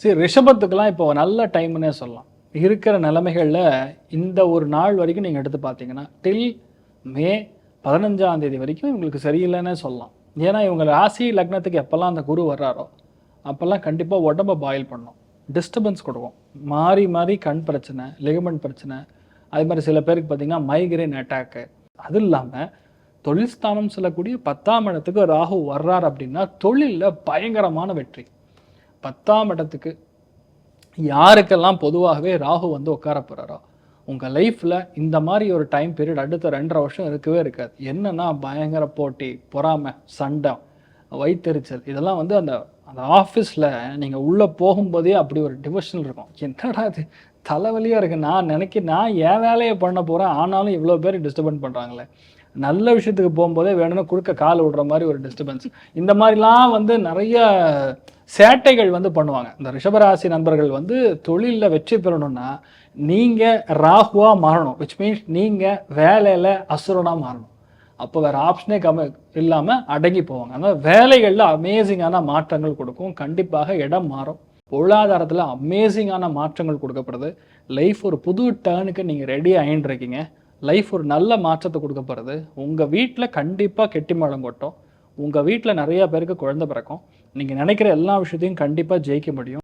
சரி ரிஷபத்துக்கெல்லாம் இப்போ நல்ல டைம்னே சொல்லலாம். இருக்கிற நிலைமைகளில் இந்த ஒரு நாள் வரைக்கும் நீங்கள் எடுத்து பார்த்தீங்கன்னா டில் மே பதினஞ்சாம் தேதி வரைக்கும் இவங்களுக்கு சரியில்லைன்னே சொல்லலாம். ஏன்னா இவங்க ராசி லக்னத்துக்கு எப்போல்லாம் அந்த குரு வர்றாரோ அப்போல்லாம் கண்டிப்பாக உடம்ப பாயில் பண்ணும். டிஸ்டர்பன்ஸ் கொடுக்கும். மாறி மாறி கண் பிரச்சனை லிகமெண்ட் பிரச்சனை அதே மாதிரி சில பேருக்கு பார்த்தீங்கன்னா மைக்ரைன் அட்டாக்கு அது இல்லாமல் தொழில் ஸ்தானம் சொல்லக்கூடிய பத்தாம் இடத்துக்கு ராகு வர்றார் அப்படின்னா தொழிலில் பயங்கரமான வெற்றி. பத்தாம் இடத்துக்கு யாருக்கெல்லாம் பொதுவாகவே ராகு வந்து உட்கார போகிறாரோ உங்கள் லைஃப்பில் இந்த மாதிரி ஒரு டைம் பீரியட் அடுத்த ரெண்டரை வருஷம் இருக்கவே இருக்காது. என்னன்னா பயங்கர போட்டி பொறாமை சண்டை வயிற்றுச்சல் இதெல்லாம் வந்து அந்த அந்த ஆஃபீஸில் நீங்கள் உள்ளே போகும்போதே அப்படி ஒரு டிவிஷன் இருக்கும். என்னடா இது? தலைவலியாக இருக்குது நான் நினைக்க நான் என் வேலையை பண்ண போகிறேன் ஆனாலும் இவ்வளோ பேர் டிஸ்டர்பன் பண்ணுறாங்களே நல்ல விஷயத்துக்கு போகும்போதே வேணும்னா குறுக்க கால் விடுற மாதிரி ஒரு டிஸ்டர்பன்ஸ் இந்த மாதிரிலாம் வந்து நிறைய சேட்டைகள் வந்து பண்ணுவாங்க. இந்த ரிஷபராசி நண்பர்கள் வந்து தொழிலில் வெற்றி பெறணும்னா நீங்கள் ராகுவாக மாறணும். விச் மீன்ஸ் நீங்கள் வேலையில் அசுரனாக மாறணும். அப்போ வேறு ஆப்ஷனே கம இல்லாமல் அடங்கி போவாங்க. அந்த வேலைகளில் அமேசிங்கான மாற்றங்கள் கொடுக்கும். கண்டிப்பாக இடம் மாறும். பொருளாதாரத்தில் அமேசிங்கான மாற்றங்கள் கொடுக்கப்படுது. லைஃப் ஒரு புது டேர்னுக்கு நீங்கள் ரெடி ஆகிட்டு இருக்கீங்க லைஃப் ஒரு நல்ல மாற்றத்தை கொடுக்க போகிறது உங்கள் வீட்டில் கண்டிப்பாக கெட்டி மழம் கொட்டும். உங்கள் வீட்டில் நிறையா பேருக்கு குழந்தை பிறக்கும். நீங்கள் நினைக்கிற எல்லா விஷயத்தையும் கண்டிப்பாக ஜெயிக்க முடியும்.